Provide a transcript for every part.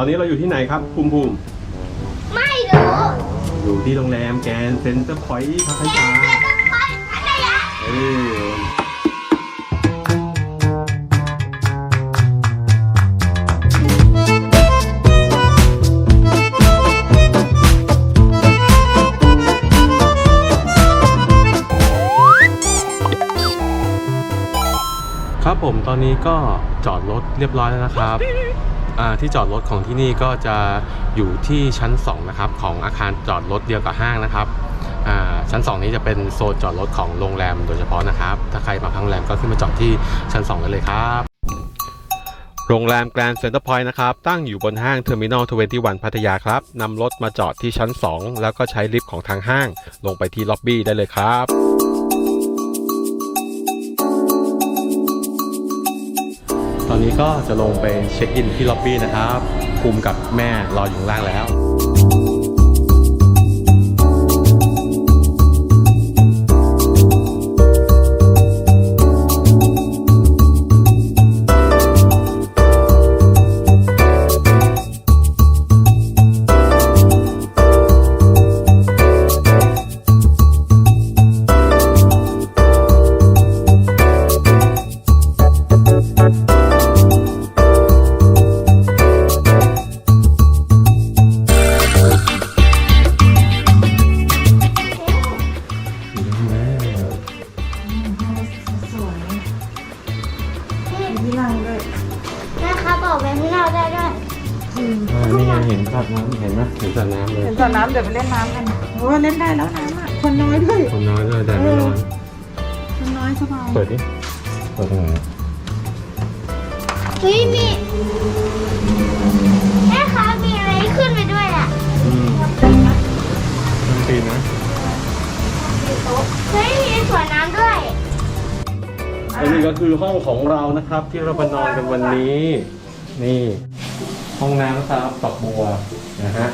ตอนนี้เราอยู่ที่ไหนครับภูมิภูมิไม่รู้อยู่ที่โรงแรมแกรนด์เซ็นเตอร์พอยต์พัทยาต้องไปพัทยาเออครับผมตอนนี้ก็จอดรถเรียบร้อยแล้วนะครับอ่า ที่จอดรถของที่นี่ก็จะอยู่ที่ชั้น 2 นะครับ ของอาคารจอดรถเดียวกับห้างนะครับชั้น 2 นี้จะเป็นโซนจอดรถของโรงแรมโดยเฉพาะนะครับ ถ้าใครมาพักโรงแรมก็ขึ้นมาจอดที่ชั้น 2 กันเลยครับ โรงแรมแกรนด์เซ็นเตอร์พอยต์นะครับ ตั้งอยู่บนห้างเทอร์มินอล21พัทยาครับนำรถมาจอดที่ชั้น 2 แล้วก็ใช้ลิฟต์ของทางห้าง ลงไปที่ล็อบบี้ได้เลยครับ อนนี้ก็จะลงไปเช็คอินที่ล็อบบี้นะครับภูมิกับแม่รออยู่ข้างล่างแล้ว มีรังด้วยแม่ครับออกไปข้างนอกได้ด้วยอ่านี่ไงเห็นสระน้ำเห็นไหมเห็นสระน้ำเลยเห็นสระน้ำเดี๋ยวไปเล่นน้ำกันโอ้เล่นได้แล้วน้ำอะคนน้อยด้วยคนน้อยด้วยแดดไม่ร้อน คนน้อยสบายเปิดดิ เปิดตรงไหนเฮ้ยมีแม่ครับมีอะไรขึ้นไปด้วยอะอืมมันปีนนะเฮ้ยมีสวนน้ำด้วย อันนี้ก็คือห้องของเรานะครับที่เรามานอนกันวันนี้ นี่ ห้องน้ำนะครับดอกบัวนะฮะ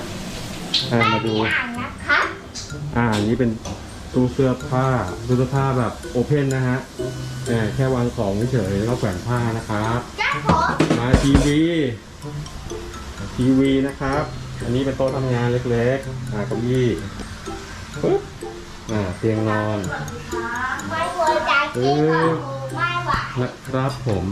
อ่าไม่มาดูมีอ่างนะครับอ่าอันนี้เป็นตู้เสื้อผ้าตู้เสื้อผ้าแบบโอเพนนะฮะอ่าแค่วางของเฉยๆแล้วก็แขวนผ้านะครับจ้าผมมาทีวี ทีวีนะครับ อันนี้เป็นโต๊ะทำงานเล็กๆอ่าเก้าอี้ปึ๊บ อ่าเตียงนอนไม่ควรจะกินของไม่หวานนะครับผม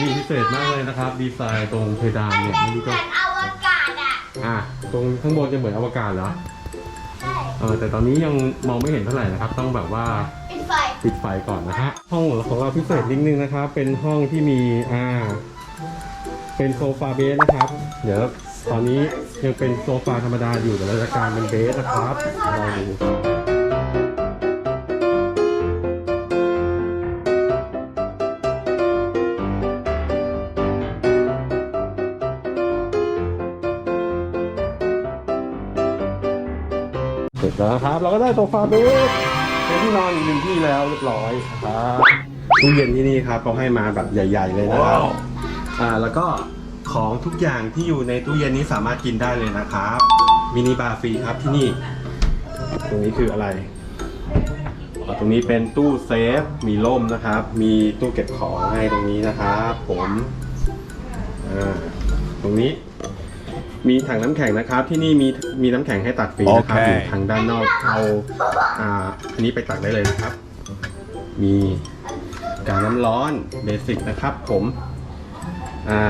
นี่พิเศษมากเลยนะครับ ดีไซน์ตรงเพดานมันเนี่ยเป็นไม่รู้เหมืก็อนอวกาศอะอ่าตรงข้างบนจะเหมือนอวกาศเหรอใช่เออแต่ตอนนี้ยังมองไม่เห็นเท่าไหร่นะครับ ต้องแบบว่าปิดไฟปิดไฟก่อนนะฮะห้องของเราพิเศษนิดนึงนะครับ เป็นห้องที่มีอ่า เป็นโซฟาเบสนะครับ เดี๋ยวตอนนี้ยังเป็นโซฟาธรรมดาอยู่แต่เราจะกลารเป็นเบสนะครับลองดู นะครับ เราก็ได้โซฟาเบสเป็นที่นอนอีกหนึ่งที่แล้วเรียบร้อยครับตู้เย็นที่นี่ครับเขาให้มาแบบใหญ่ ๆ เลยนะครับอ่าแล้วก็ของทุกอย่างที่อยู่ในตู้เย็นนี้สามารถกินได้เลยนะครับมินิบาร์ฟรีครับที่นี่ ตรงนี้คืออะไรอ๋อตรงนี้เป็นตู้เซฟ มีร่มนะครับ มีตู้เก็บของให้ตรงนี้นะครับ ผมอ่าตรงนี้ มีถังน้ำแข็งนะครับ ที่นี่มีมีน้ำแข็งให้ตักฟรีนะครับ โอเค อยู่ทางด้านนอกเอาอ่าอันนี้ไปตักได้เลยนะครับ มีการน้ำร้อนเบสิกนะครับผมอ่า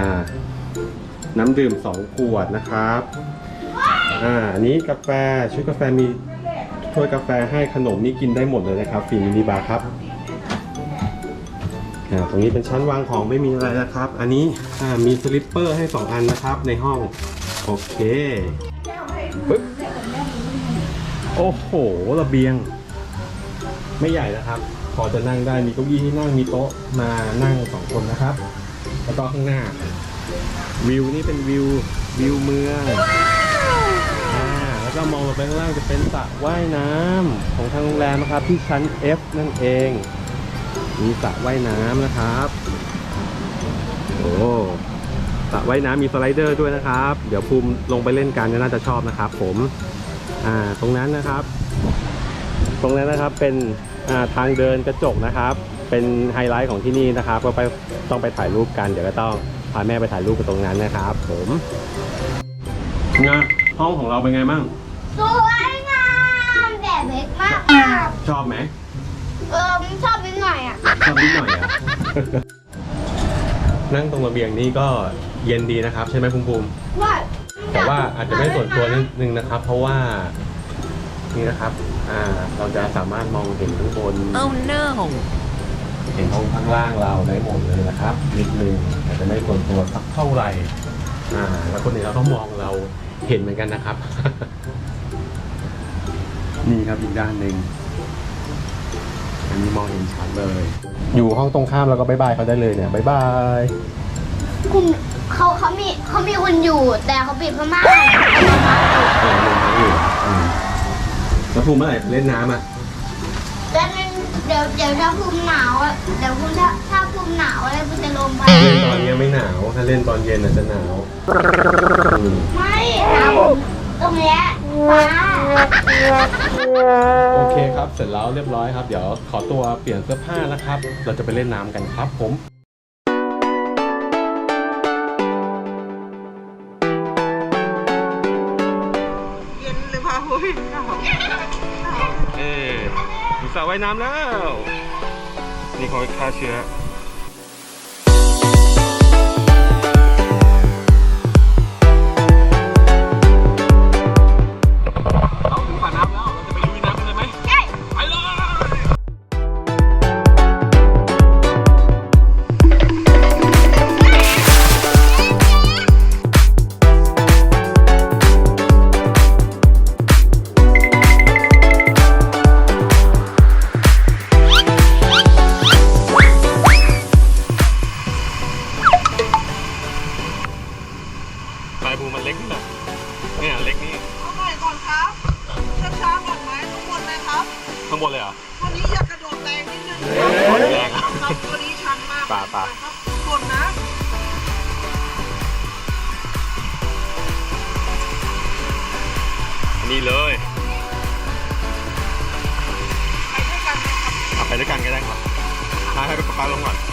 น้ำดื่ม 2 ขวดนะครับอ่าอันนี้กาแฟชุดกาแฟมีถ้วยกาแฟให้ขนมนี่กินได้หมดเลยนะครับฟรีมินิบาร์ครับอ่าตรงนี้เป็นชั้นวางของไม่มีอะไรนะครับ อันนี้อ่ามีสลิปเปอร์ให้ 2 อันนะครับในห้อง โอเคปึ๊บโอ้โหระเบียง ไม่ใหญ่นะครับ พอจะนั่งได้มีเก้าอี้ที่นั่งมีโต๊ะมานั่งสองคนนะครับ แล้วก็ข้างหน้า วิวนี่เป็นวิววิวเมืองอ่าแล้วก็มองลงไปข้างล่างจะเป็นสระว่ายน้ำของทางโรงแรมนะครับที่ชั้น F นั่นเอง มีสระว่ายน้ำนะครับโอ้ สระว่ายน้ำมีสไลเดอร์ด้วยนะครับ เดี๋ยวภูมิลงไปเล่นกันน่าจะชอบนะครับ ผมอ่าตรงนั้นนะครับ ตรงนั้นนะครับเป็นอ่าทางเดินกระจกนะครับ เป็นไฮไลท์ของที่นี่นะครับ ก็ไปต้องไปถ่ายรูปกัน เดี๋ยวก็ต้องพาแม่ไปถ่ายรูปกันตรงนั้นนะครับ ผมงานห้องของเราเป็นไงบ้างสวยงามแบบเล็กมากชอบไหมเออชอบนิดหน่อยอะชอบนิดหน่อยอะนั่งตรงระเบียงนี่ก็ เย็นดีนะครับ ใช่ไหมภูมิภูมิว่าแต่ว่าอาจจะไม่ส่วนตัวนิดนึงนะครับ เพราะว่านี่นะครับ อ่า เราจะสามารถมองเห็นข้างบน Oh no! เห็นห้องข้างล่างเราได้หมดเลยนะครับนิดนึงอาจจะไม่ส่วนตัวสักเท่าไหร่ อ่า แล้วคนอื่นเราก็มองเราเห็นเหมือนกันนะครับ นี่ครับอีกด้านหนึ่งอันนี้มองเห็นชัดเลย อยู่ห้องตรงข้ามแล้วก็บายบายเขาได้เลยเนี่ยบายบาย คุณเขาเขามีเขามีคนอยู่ แต่เขาปิดผ้าม่านเออลงมาอยู่อืมแล้วภูมิเมื่อไหร่เล่นน้ำอะแล้วมันเดี๋ยวเดี๋ยวถ้าภูมิหนาวอะเดี๋ยวคุณถ้าถ้าภูมิหนาวอะไรคุณจะลงไปเล่นตอนนี้ไม่หนาว ถ้าเล่นตอนเย็นอาจจะหนาวอืมไม่หนาวตรงเนี้ยฟ้าโอเคครับ เสร็จแล้วเรียบร้อยครับ เดี๋ยวขอตัวเปลี่ยนเสื้อผ้านะครับ เราจะไปเล่นน้ำกันครับผม สระว่ายน้ำแล้ว นี่เขาฆ่าเชื้อ เลยไปด้วยกันไหมครับเอาไปด้วยกันก็ได้ครับมาให้ไปประปาลงก่อนน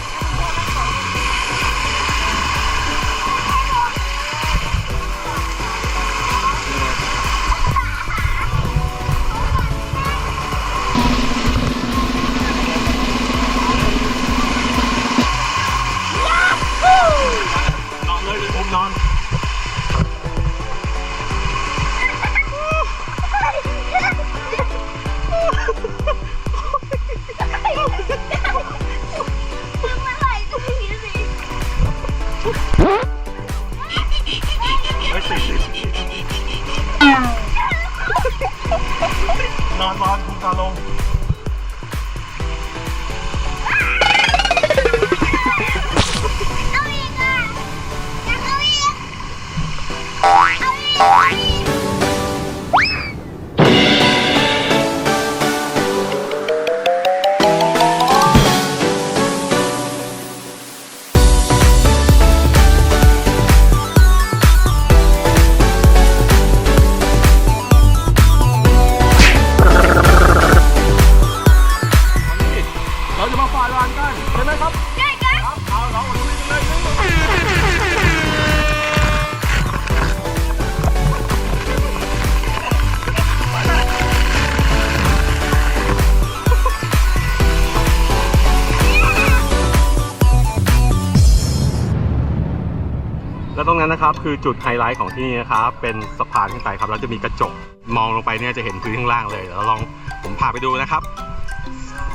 แล้วตรงนั้นนะครับคือจุดไฮไลท์ของที่นี่นะครับเป็นสะพานขึ้นไปครับแล้วจะมีกระจกมองลงไปเนี่ยจะเห็นพื้นข้างล่างเลยเดี๋ยวเราลองผมพาไปดูนะครับ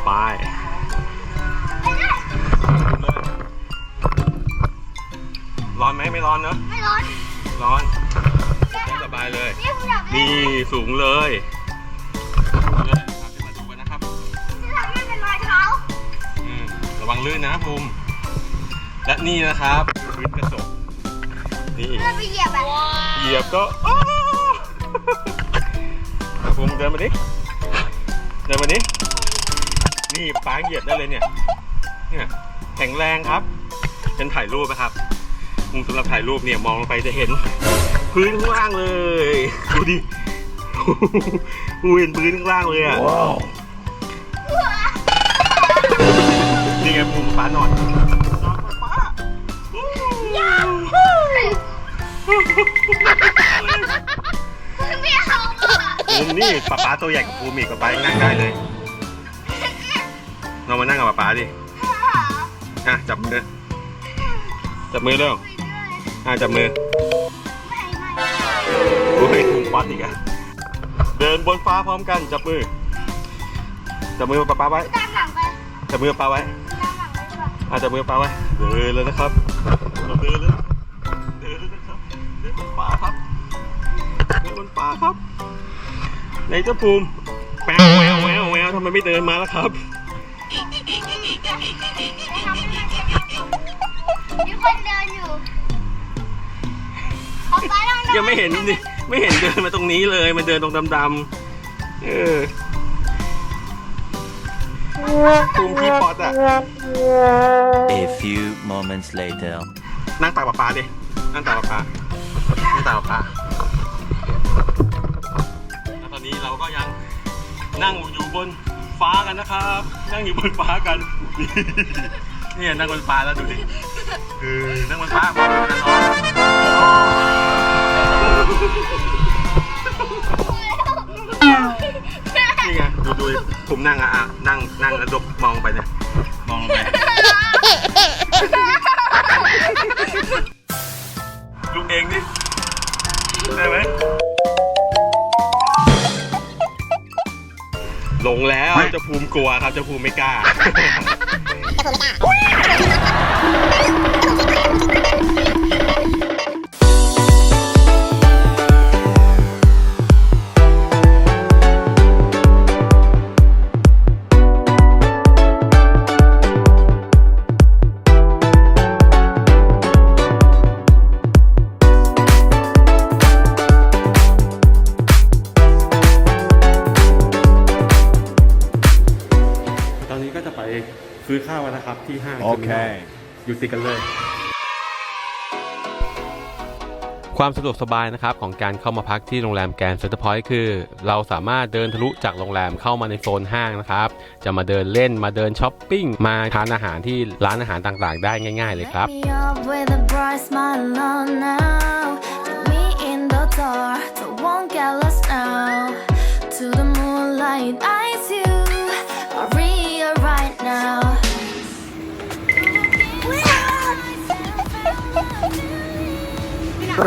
ไปร้อนไหมไม่ร้อนเนอะไม่ร้อนร้อนสบายเลยนี่คุณอยากเล่นี่นสูงเลยเลยครับจะมาดูกันนะครับจะทำให้เป็นรอยเท้าอืมระวังลื่นนะภูมิและนี่นะครับคือพื้นกระจก นี่เพื่อไปเหยียบแบบเหยียบก็อ้าวภูมิเดินมาดิ เดินมาดิ นี่ป้าเหยียบได้เลยเนี่ย เนี่ยแข็งแรงครับ เป็นถ่ายรูปนะครับ มุมสำหรับถ่ายรูปเนี่ยมองลงไปจะเห็น พื้นข้างล่างเลย ดูดิ กูเห็นพื้นข้างล่างเลยอะ นี่ไงภูมิป้านอน ไม่เอาอะภูมินี่ป๊าป๊าตัวใหญ่กว่าภูมิอีกป๊าป๊ายังนั่งได้เลยเรามานั่งกับป๊าป๊าดิอะจับมือจับมือเร็วอะจับมือโอ้ยภูมิป๊อดอีกอะเดินบนฟ้าพร้อมกันจับมือจับมือป๊าป๊าไว้ตามหลังไปจับมือป๊าไว้ตามหลังไปดีกว่า อะจับมือป๊าไว้เดินเลยนะครับเราเดินเลย ครับไหนเจ้าภูมิแปวแววแววแววทำไมไม่เดินมาล่ะครับ มีคนเดินอยู่ป๊าป๊าลองเดินยังไม่เห็นดิไม่เห็นเดินมาตรงนี้เลยมันเดินตรงดำๆเออภูมิขี้ป๊อตอะ A few moments later. นั่งตากป๊าป๊าดิ นั่งตากป๊าป๊านั่งตากป๊าป๊าแล้วตอนนี้เรา ก็ยังนั่งอยู่บนฟ้ากันนะครับ นั่งอยู่บนฟ้ากันนี่นั่งบนฟ้าแล้วดูดิเออนั่งบนฟ้ามองนะน้องนี่ไงดูดูผมนั่งอะนั่งนั่งแล้วดบมองไปเนี่ยมองไป เจะภูมิกลัวครับเจะภูมิไม่กล้า อยู่ติดกันเลย ความสะดวกสบายนะครับของการเข้ามาพักที่โรงแรมแกรนด์เซ็นเตอร์พอยต์คือ เราสามารถเดินทะลุจากโรงแรมเข้ามาในโซนห้างนะครับ จะมาเดินเล่นมาเดินช้อปปิ้ง มาทานอาหารที่ร้านอาหารต่างๆ ได้ง่าย ๆ เลยครับ Me up with นี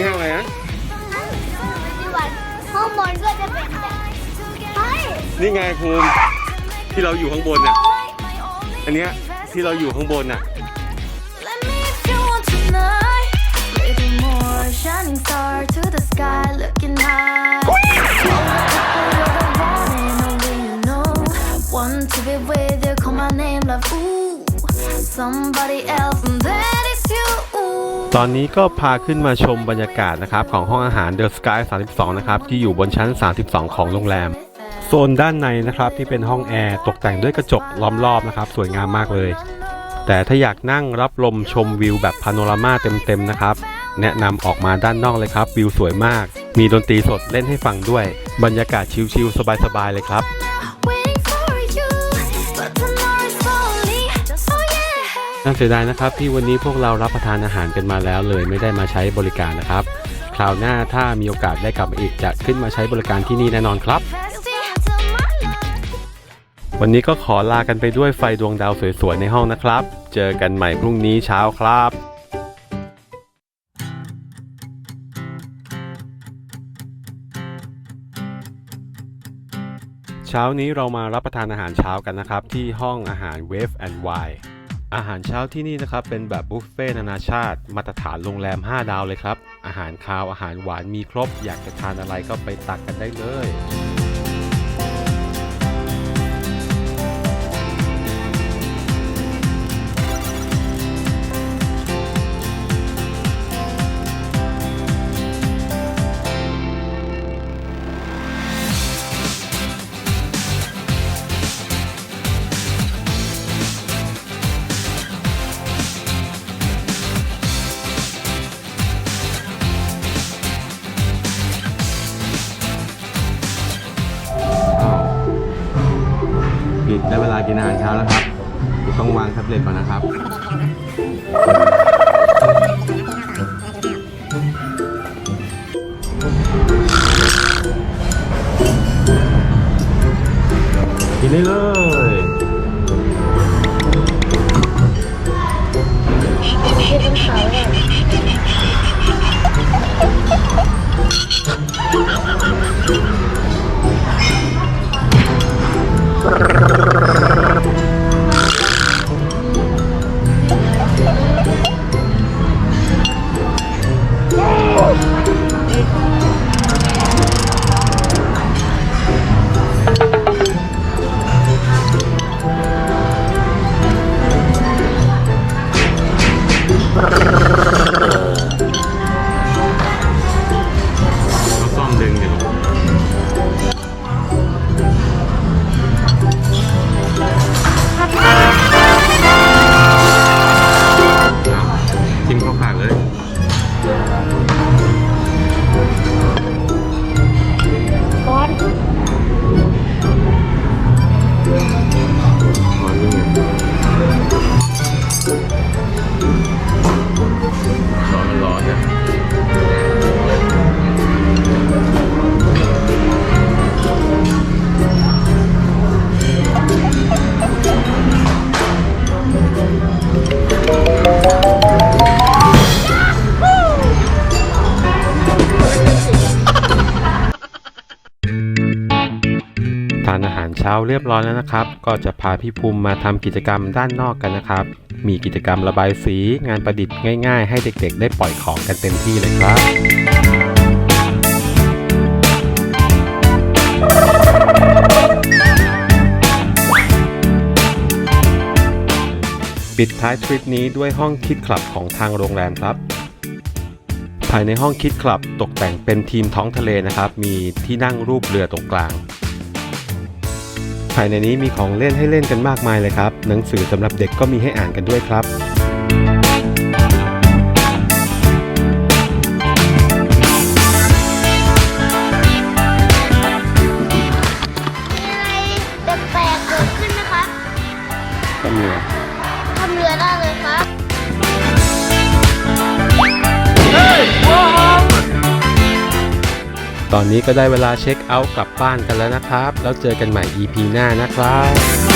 ่ห้างอะไรนะข้างบนก็จะเป็นแบบเฮ้ยนี่ไงภูมิที่เราอยู่ข้างบนเนี่ยอันเนี้ยที่เราอยู่ข้างบนน่ะ Let me if you want tonight. Little more shining star to the sky, Look somebody else, and that is you. ตอนนี้ก็พาขึ้นมาชมบรรยากาศนะครับของห้องอาหาร The Sky 32 นะครับ ที่อยู่บนชั้น 32 ของโรงแรม โซนด้านในนะครับที่เป็นห้องแอร์ตกแต่งด้วยกระจกล้อมรอบนะครับ สวยงามมากเลย แต่ถ้าอยากนั่งรับลมชมวิวแบบพาโนรามาเต็มๆนะครับ แนะนำออกมาด้านนอกเลยครับ วิวสวยมาก มีดนตรีสดเล่นให้ฟังด้วย บรรยากาศชิลๆสบายๆเลยครับ น่าเสียดายนะครับที่วันนี้พวกเรารับประทานอาหารกันมาแล้วเลยไม่ได้มาใช้บริการนะครับ คราวหน้าถ้ามีโอกาสได้กลับมาอีกจะขึ้นมาใช้บริการที่นี่แน่นอนครับ วันนี้ก็ขอลากันไปด้วยไฟดวงดาวสวยๆในห้องนะครับ เจอกันใหม่พรุ่งนี้เช้าครับเช้านี้เรามารับประทานอาหารเช้ากันนะครับ ที่ห้องอาหาร Wave and Wine อาหารเช้าที่นี่นะครับเป็นแบบบุฟเฟ่ต์นานาชาติ มาตรฐานโรงแรม 5 ดาวเลยครับ อาหารคาวอาหารหวานมีครบ อยากจะทานอะไรก็ไปตักกันได้เลย เรียบร้อยแล้วนะครับ ก็จะพาพี่ภูมิมาทำกิจกรรมด้านนอกกันนะครับ มีกิจกรรมระบายสีงานประดิษฐ์ง่ายๆ ให้เด็กๆ ได้ปล่อยของกันเต็มที่เลยครับปิดท้ายทริปนี้ด้วยห้องคิดคลับของทางโรงแรมครับ ภายในห้องคิดคลับตกแต่งเป็นทีมท้องทะเลนะครับ มีที่นั่งรูปเรือตรงกลาง ภายในนี้มีของเล่นให้เล่นกันมากมายเลยครับ หนังสือสำหรับเด็กก็มีให้อ่านกันด้วยครับ ตอนนี้ก็ได้เวลาเช็คเอาท์กลับบ้านกันแล้วนะครับ แล้วเจอกันใหม่ EP หน้านะครับ